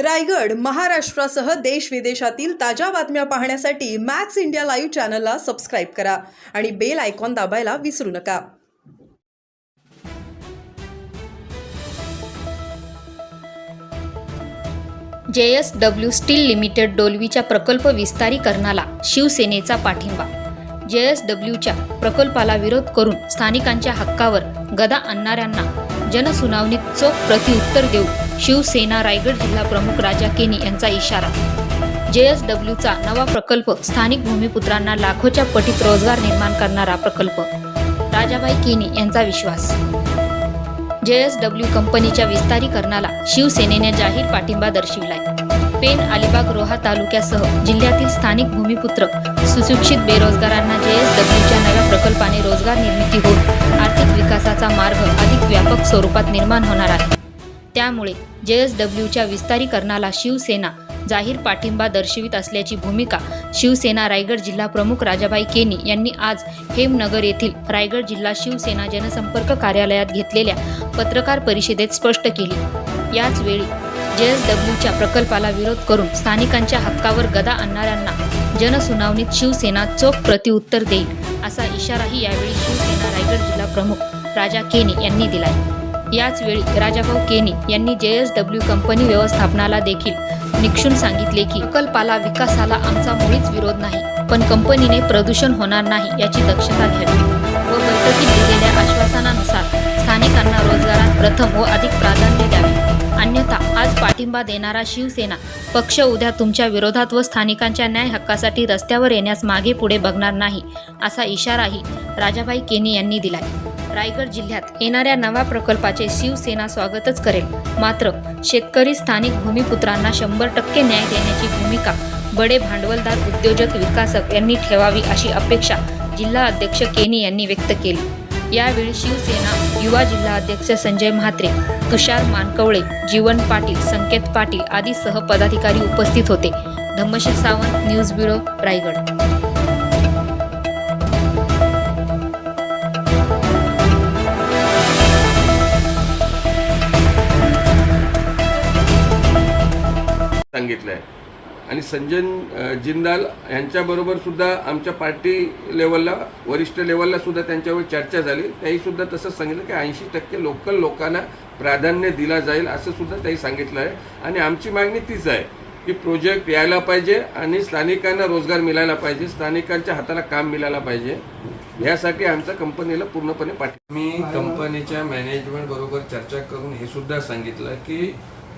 रायगड महाराष्ट्रासह देश विदेशातील ताज्या बातम्या पाहण्यासाठी मॅक्स इंडिया लाईव्ह चॅनलला सबस्क्राईब करा आणि बेल आयकॉन दाबायला विसरू नका. J S W steel limited डोलवीच्या प्रकल्प विस्तारीकरणाला शिवसेनेचा पाठिंबा. जे एस डब्ल्यूच्या प्रकल्पाला विरोध करून स्थानिकांच्या हक्कावर गदा आणणाऱ्यांना जनसुनावणीत चोख प्रत्युत्तर देऊ. शिवसेना रायगड जिल्हा प्रमुख राजा केनी यांचा इशारा. जे एस डब्ल्यूचा नवा प्रकल्प स्थानिक भूमिपुत्रांना लाखोच्या पटीत रोजगार निर्माण करणारा प्रकल्प. राजाबाई केनी यांचा विश्वास. जे एस डब्ल्यू कंपनीच्या विस्तारीकरणाला शिवसेनेने जाहीर पाठिंबा दर्शविलाय. पेन अलिबाग रोहा तालुक्यासह जिल्ह्यातील स्थानिक भूमिपुत्र सुशिक्षित बेरोजगारांना जे एस डब्ल्यूच्या नव्या प्रकल्पाने रोजगार निर्मिती होऊन आर्थिक विकासाचा मार्ग अधिक व्यापक स्वरूपात निर्माण होणार आहे. त्यामुळे जे एस डब्ल्यूच्या विस्तारीकरणाला शिवसेना जाहीर पाठिंबा दर्शवित असल्याची भूमिका शिवसेना रायगड जिल्हा प्रमुख राजाबाई केनी यांनी आज हेमनगर येथील रायगड जिल्हा शिवसेना जनसंपर्क कार्यालयात घेतलेल्या पत्रकार परिषदेत स्पष्ट केली. याच वेळी जे एस डब्ल्यूच्या प्रकल्पाला विरोध करून स्थानिकांच्या हक्कावर गदा आणणाऱ्यांना जनसुनावणीत शिवसेना चोख प्रतिउत्तर देईल असा इशाराही यावेळी शिवसेना रायगड जिल्हा प्रमुख राजा केनी यांनी दिलाय. याच वेळी राजाभाऊ केनी यांनी जे एस डब्ल्यू कंपनी व्यवस्थापनाला देखील निक्षून सांगितले की प्रकल्पाला विकासाला आमचा मुळीच विरोध नाही पण कंपनीने प्रदूषण होणार नाही याची दक्षता घ्यावी. व बैठकीत दिलेल्या आश्वासनानुसार स्थानिकांना रोजगारात प्रथम व अधिक प्राधान्य द्यावे. अन्यथा आज पाठिंबा देणारा शिवसेना पक्ष उद्या तुमच्या विरोधात व स्थानिकांच्या न्याय हक्कासाठी रस्त्यावर येण्यास मागे पुढे बघणार नाही असा इशाराही राजाभाई केनी यांनी दिलाय. रायगड जिल्ह्यात येणाऱ्या नव्या प्रकल्पाचे शिवसेना स्वागतच करेल. मात्र शेतकरी स्थानिक भूमिपुत्रांना शंभर टक्के न्याय देण्याची भूमिका बडे भांडवलदार उद्योजक विकासक यांनी ठेवावी अशी अपेक्षा जिल्हा अध्यक्ष केनी यांनी व्यक्त केली. यावेळी शिवसेना युवा जिल्हा अध्यक्ष संजय म्हात्रे तुषार मानकवळे जीवन पाटील संकेत पाटील आदी सह पदाधिकारी उपस्थित होते. Dhammashir Sawant news bureau Raigad. सांगितलं आहे आणि संजय जिंदाल यांच्याबरोबर सुद्धा आमच्या पार्टी लेवलला वरिष्ठ लेवलला सुद्धा त्यांच्यावर चर्चा झाली. त्याही सुद्धा तसंच सांगितलं की ऐंशी टक्के लोकल लोकांना प्राधान्य दिला जाईल असं सुद्धा त्याही सांगितलं आहे. आणि आमची मागणी तीच आहे की प्रोजेक्ट यायला पाहिजे आणि स्थानिकांना रोजगार मिळायला पाहिजे स्थानिकांच्या हाताला काम मिळायला पाहिजे. यासाठी आमच्या कंपनीला पूर्णपणे पाठी मी कंपनीच्या मॅनेजमेंट बरोबर चर्चा करून हे सुद्धा सांगितलं की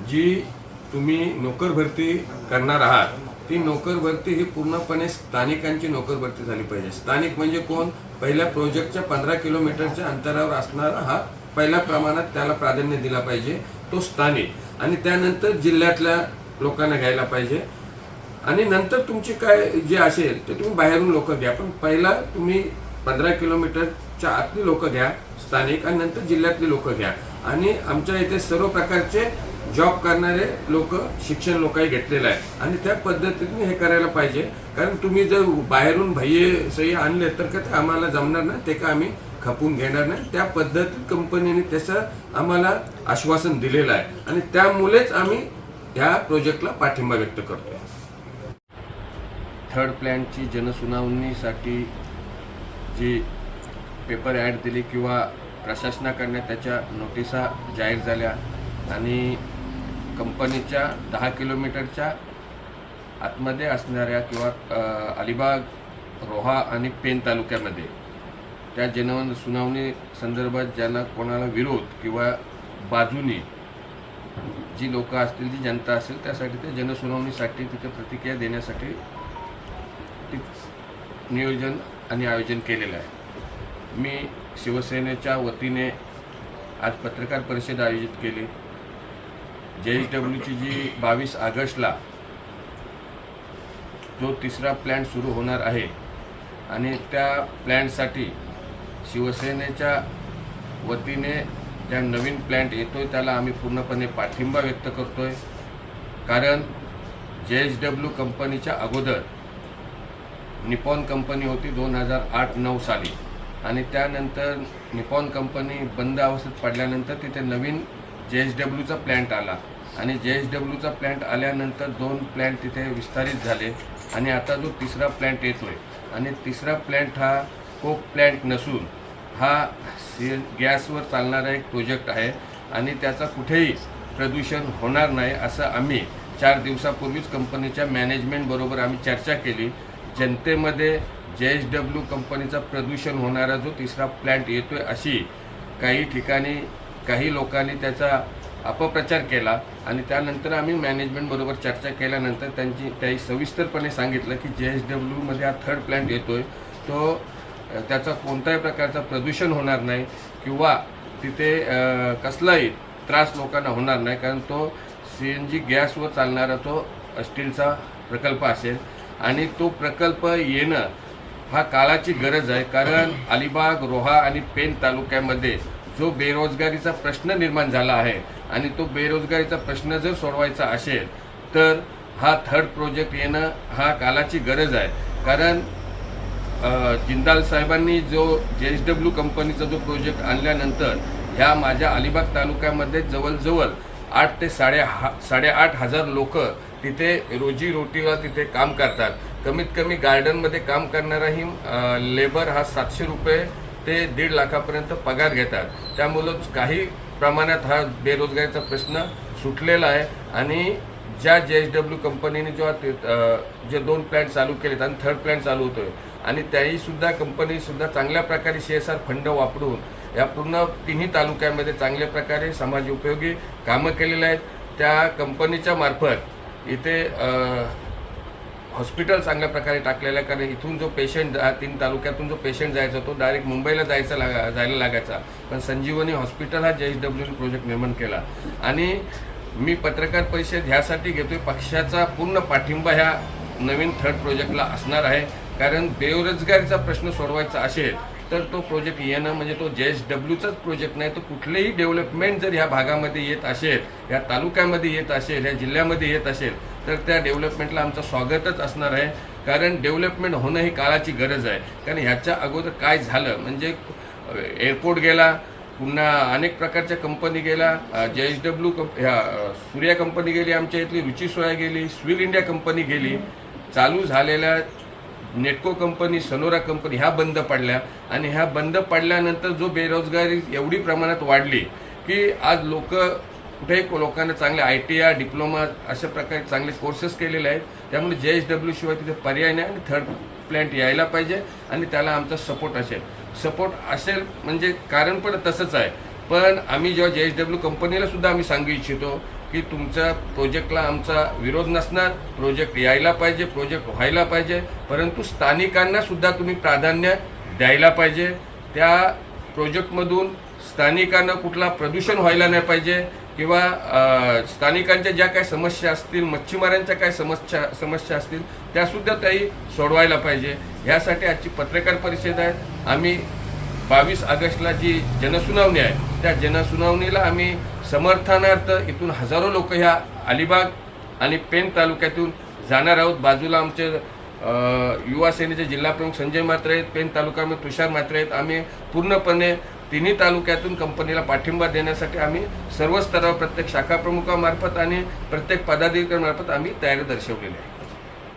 जी तुम्ही नोकर भरती करणार आहात ती नोकर भरती ही पूर्णपणे स्थानिकांची नोकर भरती झाली पाहिजे. स्थानिक म्हणजे कोण? पहिल्या प्रोजेक्टच्या पंधरा किलोमीटरच्या अंतरावर असणारा हा पहिल्या प्रमाणात त्याला प्राधान्य दिला पाहिजे तो स्थानिक. आणि त्यानंतर जिल्ह्यातल्या लोकांना घ्यायला पाहिजे. आणि नंतर तुमची काय जे असेल ते तुम्ही बाहेरून लोक घ्या. पण पहिला तुम्ही पंधरा किलोमीटरच्या आतली लोक घ्या स्थानिक. आणि नंतर जिल्ह्यातली लोक घ्या. आणि आमच्या इथे सर्व प्रकारचे जॉब करणारे लोक शिक्षण लोकही घेतलेलं आहे. आणि त्या पद्धतीने हे करायला पाहिजे. कारण तुम्ही जर बाहेरून भैये सही आणले तर का ते आम्हाला जमणार नाही. ते का आम्ही खपून घेणार नाही. त्या पद्धतीत कंपनीने त्याचं आम्हाला आश्वासन दिलेलं आहे. आणि त्यामुळेच आम्ही ह्या प्रोजेक्टला पाठिंबा व्यक्त करतो थर्ड प्लॅनची जनसुनावणीसाठी जी पेपर ॲड दिली किंवा प्रशासनाकडनं त्याच्या नोटिसा जाहीर झाल्या. आणि कंपनीच्या दहा किलोमीटरच्या आतमध्ये असणाऱ्या किंवा अलिबाग रोहा आणि पेन तालुक्यामध्ये. त्या जन सुनावणी संदर्भात ज्यांना कोणाला विरोध किंवा बाजूनी जी लोक असतील जी जनता असेल त्यासाठी ते जनसुनावणीसाठी तिथे प्रतिक्रिया देण्यासाठी नियोजन आणि आयोजन केलेलं आहे. मी शिवसेनेच्या वतीने आज पत्रकार परिषद आयोजित केली. जे एच डब्ल्यूची जी बावीस ऑगस्टला जो तिसरा प्लॅन सुरू होणार आहे आणि त्या प्लॅनसाठी शिवसेनेच्या वतीने ज्या नवीन प्लॅन्ट आहे त्याला आम्ही पूर्णपणे पाठिंबा व्यक्त करतो आहे कारण जे एच डब्ल्यू कंपनीच्या अगोदर निपॉन कंपनी होती दोन हजार आठ नऊ साली. आणि त्यानंतर निपॉन कंपनी बंद अवस्थेत पडल्यानंतर तिथे नवीन जे एच डब्ल्यूचा प्लॅन्ट आला. आणि जे एस डब्ल्यूचा प्लॅन्ट आल्यानंतर दोन प्लॅन्ट तिथे विस्तारित झाले आणि आता जो तिसरा प्लॅन्ट आहे आणि तिसरा प्लॅन्ट हा कोक प्लॅन्ट नसून हा सी गॅसवर चालणारा एक प्रोजेक्ट आहे आणि त्याचा कुठेही प्रदूषण होणार नाही असं आम्ही चार दिवसापूर्वीच कंपनीच्या मॅनेजमेंटबरोबर आम्ही चर्चा केली. जनतेमध्ये जे एस डब्ल्यू कंपनीचा प्रदूषण होणारा जो तिसरा प्लॅन्ट आहे अशी काही ठिकाणी काही लोकांनी त्याचा अपप्रचार केला आणि त्यानंतर आम्ही मॅनेजमेंटबरोबर चर्चा केल्यानंतर त्यांची त्याही सविस्तरपणे सांगितलं की जे एस डब्ल्यूमध्ये हा थर्ड प्लॅन्ट आहे तो त्याचा कोणत्याही प्रकारचं प्रदूषण होणार नाही किंवा तिथे कसलाही त्रास लोकांना होणार नाही कारण तो सी एन जी गॅसवर चालणारा तो स्टीलचा प्रकल्प असेल. आणि तो प्रकल्प येणं हा काळाची गरज आहे कारण अलिबाग रोहा आणि पेन तालुक्यामध्ये जो बेरोजगारीचा प्रश्न निर्माण झाला आहे आणि तो बेरोजगारीचा प्रश्न जर सोडवायचा असेल तर हा थर्ड प्रोजेक्ट येणं हा कालाची गरज आहे. कारण जिंदाल साहेबांनी जो जे एस डब्ल्यू कंपनीचा जो प्रोजेक्ट आणल्यानंतर ह्या माझ्या अलिबाग तालुक्यामध्ये जवळजवळ आठ ते साडे हा साडेआठ हजार लोक तिथे रोजीरोटीला तिथे काम करतात. कमीत कमी गार्डनमध्ये काम करणाराही लेबर हा सातशे रुपये ते दीड लाखापर्यंत पगार घेतात. त्यामुळं काही प्रमाणात हा बेरोजगारीचा प्रश्न सुटलेला आहे आणि ज्या जे एच डब्ल्यू कंपनीने जेव्हा ते, जे दोन प्लॅन्ट चालू केलेत आणि थर्ड प्लॅन्ट चालू होतोय आणि त्याही सुद्धा चांगल्या प्रकारे सी एस आर फंड वापरून या पूर्ण तिन्ही तालुक्यामध्ये चांगल्या प्रकारे समाज उपयोगी कामं केलेली आहेत. त्या कंपनीच्या मार्फत इथे हॉस्पिटल चांगल्या प्रकारे टाकलेलं आहे. कारण इथून जो पेशंट तीन तालुक्यातून जो पेशंट जायचा तो डायरेक्ट मुंबईला जायचा लागा जायला लागायचा. पण संजीवनी हॉस्पिटल हा जे एस डब्ल्यूने प्रोजेक्ट निर्माण केला. आणि मी पत्रकार परिषद ह्यासाठी घेतोय. पक्षाचा पूर्ण पाठिंबा ह्या नवीन थर्ड प्रोजेक्टला असणार आहे. कारण बेरोजगारीचा प्रश्न सोडवायचा असेल तर तो प्रोजेक्ट येणं म्हणजे तो जे एस डब्ल्यूचाच प्रोजेक्ट नाही तर कुठलेही डेव्हलपमेंट जर ह्या भागामध्ये येत असेल या तालुक्यामध्ये येत असेल ह्या जिल्ह्यामध्ये येत असेल तर त्या डेव्हलपमेंटला आमचं स्वागतच असणार आहे. कारण डेव्हलपमेंट होणं ही काळाची गरज आहे. कारण ह्याच्या अगोदर काय झालं? म्हणजे एअरपोर्ट गेला पुन्हा अनेक प्रकारच्या कंपनी गेल्या जे एच डब्ल्यू कंप ह्या सूर्या कंपनी गेली आमच्या इथली रुची सोया गेली स्विल इंडिया कंपनी गेली. चालू झालेल्या नेटको कंपनी सनोरा कंपनी ह्या बंद पडल्या. आणि ह्या बंद पडल्यानंतर जो बेरोजगारी एवढी प्रमाणात वाढली की आज लोक कुठेही को- लोकांना चांगले आय टी आय डिप्लोमा अशा प्रकारे चांगले कोर्सेस केलेले आहेत. त्यामुळे जे एस डब्ल्यू शिवाय तिथे पर्याय नाही आणि थर्ड प्लॅन्ट यायला पाहिजे आणि त्याला आमचा सपोर्ट असेल. सपोर्ट असेल म्हणजे कारण पण तसंच आहे. पण आम्ही जेव्हा जे एस डब्ल्यू कंपनीला सुद्धा आम्ही सांगू इच्छितो की तुमच्या प्रोजेक्टला आमचा विरोध नसणार प्रोजेक्ट यायला पाहिजे प्रोजेक्ट व्हायला पाहिजे परंतु स्थानिकांना सुद्धा तुम्ही प्राधान्य द्यायला पाहिजे. त्या प्रोजेक्टमधून स्थानिकांना कुठला प्रदूषण व्हायला नाही पाहिजे किंवा स्थानिकांच्या ज्या काही समस्या असतील मच्छीमारांच्या काय समस्या समस्या असतील त्यासुद्धा त्याही सोडवायला पाहिजे. ह्यासाठी आजची पत्रकार परिषद आहे. आम्ही बावीस ऑगस्टला जी जनसुनावणी आहे त्या जनसुनावणीला आम्ही समर्थनार्थ इथून हजारो लोक ह्या अलिबाग आणि पेन तालुक्यातून जाणार आहोत. बाजूला आमचे युवा सेनेचे जिल्हाप्रमुख संजय मात्रे आहेत पेन तालुक्यामध्ये तुषार मात्रे आहेत. आम्ही पूर्णपणे तिन्ही तालुक्यातून कंपनीला पाठिंबा देण्यासाठी आम्ही सर्व स्तरावर प्रत्येक शाखा प्रमुखामार्फत आणि प्रत्येक पदाधिकाऱ्यांमार्फत आम्ही तयारी दर्शवलेली आहे.